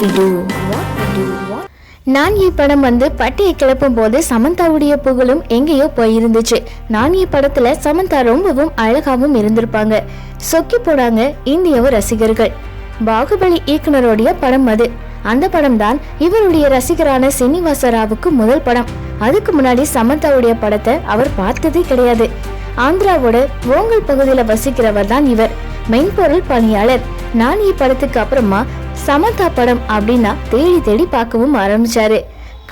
we do. What we do. what நான் படம் வந்து பட்டியை கிளப்பும் போது சமந்தாவுடைய புகழும் எங்கேயோ போயிருந்துச்சு. நான் படத்துல சமந்தா ரொம்பவும் அழகாவும் இருந்திருப்பாங்க. சொக்கி போடாங்க இந்தியாவு ரசிகர்கள். பாகுபலி இயக்குனருடைய படம் அது. அந்த படம் தான் இவருடைய ரசிகரான சீனிவாச ராவுக்கு முதல் படம். அதுக்கு முன்னாடி சமந்தாவுடைய படத்தை அவர் பார்த்ததே கிடையாது. ஆந்திராவோட ஓங்கல் பகுதியில வசிக்கிறவர் தான் இவர். மென்பொருள் பணியாளர். நான் படத்துக்கு அப்புறமா சமந்தா படம் அப்படின்னா தேடி தேடி பார்க்கவும் ஆரம்பிச்சாரு.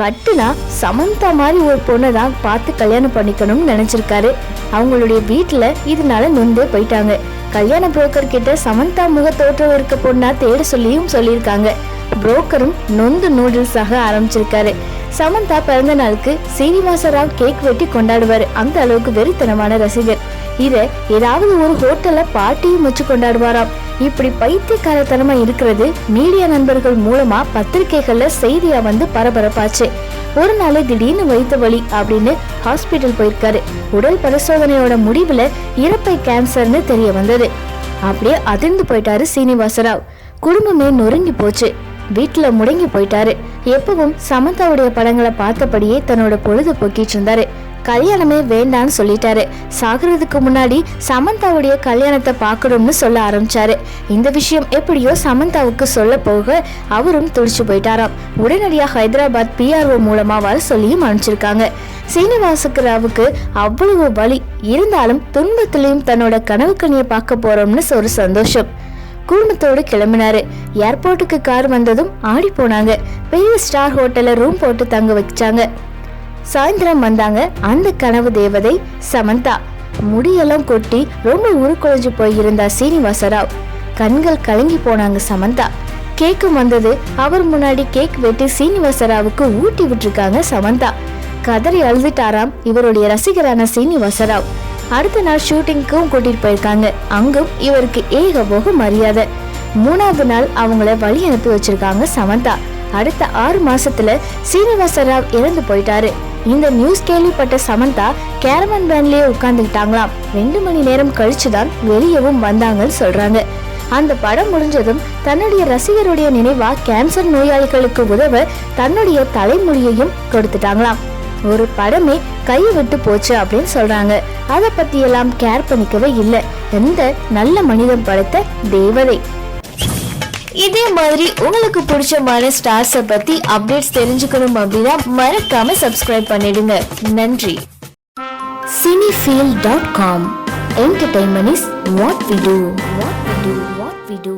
கட்டுனா சமந்தா மாதிரி ஒரு பொண்ணை தான் பார்த்து கல்யாணம் பண்ணிக்கணும்னு நினைச்சிருக்காரு. அவங்களுடைய வீட்டுல இதனால நொந்தே போயிட்டாங்க. கல்யாண புரோக்கர் கிட்ட சமந்தா முக தோற்றம் இருக்க பொண்ணா தேட சொல்லியும் சொல்லியிருக்காங்க. புரோக்கரும் நொந்து நூடுல்ஸாக ஆரம்பிச்சிருக்காரு. சமந்தா பிறந்த நாளுக்கு சீனிவாசராவ் கேக் வெட்டி கொண்டாடுவாரு. அந்த அளவுக்கு வெறித்தனமான ரசிகர். இதை ஏதாவது ஒரு ஹோட்டல்ல பார்ட்டியும் வச்சு கொண்டாடுவாராம். இப்படி பைத்தியக்காரத்தனமா இருக்கிறது மீடியா நண்பர்கள் மூலமா பத்திரிகைகள்ல செய்தியா வந்து பரபரப்பாச்சு. ஒரு நாள் திடீர்னு வைத்த வலி அப்படின்னு ஹாஸ்பிட்டல் போயிருக்காரு. உடல் பரிசோதனையோட முடிவுல இறப்பை கேன்சர்னு தெரிய வந்தது. அப்படியே அதிர்ந்து போயிட்டாரு சீனிவாசராவ். குடும்பமே நொறுங்கி போச்சு. வீட்டுல முடங்கி போயிட்டாரு. எப்பவும் சமந்தாவுடைய படங்களை பார்த்தபடியே தன்னோட பொழுது போக்கிட்டு இருந்தாரு. கல்யாணமே வேண்டான்னு சொல்லிட்டாரு. சாகிறதுக்கு முன்னாடி சமந்தாவுடைய கல்யாணத்தை பார்க்கணும்னு சொல்ல ஆரம்பிச்சாரு. இந்த விஷயம் எப்படியோ சமந்தாவுக்கு சொல்ல போக அவரும் துடிச்சு போயிட்டாராம். உடனடியாக ஹைதராபாத் பிஆர்ஓ மூலமா வர சொல்லியும் அனுப்பிச்சிருக்காங்க. சீனிவாசுக்கு ராவுக்கு அவ்வளவு வலி. இருந்தாலும் துன்பத்திலையும் தன்னோட கனவு கனியை பார்க்க போறோம்னு ஒரு சந்தோஷம். குடும்பத்தோடு கிளம்பினாரு. ஏர்போர்ட்டுக்கு கார் வந்ததும் ஆடி போனாங்க. பெரிய ஸ்டார் ஹோட்டல்ல ரூம் போட்டு தங்க வச்சாங்க. சாயந்தரம் வந்தாங்க அந்த கனவு தேவதை சமந்தா. முடியெல்லாம் கொட்டி ரொம்ப உருக்குலைஞ்சு போயிருந்தா சீனிவாசராவ். கண்கள் கலங்கி போனாங்க சமந்தா. கேக்கும் வந்தது. அவர் முன்னாடி கேக் வெட்டி சீனிவாசராவுக்கு ஊட்டி விட்டுருக்காங்க சமந்தா. கதறி அழுதுட்டாராம் இவருடைய ரசிகரான சீனிவாசராவ். அடுத்த நாள் ஷூட்டிங்க்கும் கூட்டிட்டு போயிருக்காங்க. அங்கும் இவருக்கு ஏகபோக மரியாதை. மூணாவது நாள் அவங்கள வழி அனுப்பி வச்சிருக்காங்க சமந்தா. அடுத்த ஆறு மாசத்துல சீனிவாச ராவ் இறந்து போயிட்டாரு. இந்த நியூஸ் கேள்விப்பட்ட சமந்தா கேரமன் வேன்லயே உட்கார்ந்துக்கிட்டாங்களாம் ரெண்டு மணி நேரம் கழிச்சுதான் வெளியவும் வந்தாங்கன்னு சொல்றாங்க. அந்த படம் முடிஞ்சதும் தன்னுடைய ரசிகருடைய நினைவா கேன்சர் நோயாளிகளுக்கு உதவ தன்னுடைய தலைமொழியையும் கொடுத்துட்டாங்களாம். ஒரு படமே கை விட்டு போச்சு அப்படின்னு சொல்றாங்க. அதை பத்தி எல்லாம் கேர் பண்ணிக்கவே இல்லை. எந்த நல்ல மனிதன் படைத்த தேவதை? இதே மாதிரி உங்களுக்கு பிடிச்சமான ஸ்டார்ஸை பத்தி அப்டேட்ஸ் தெரிஞ்சுக்கணும் அப்படின்னா மறக்காம சப்ஸ்கிரைப் பண்ணிடுங்க. நன்றி. Cinephile dot com entertainment is what we do what we do what we do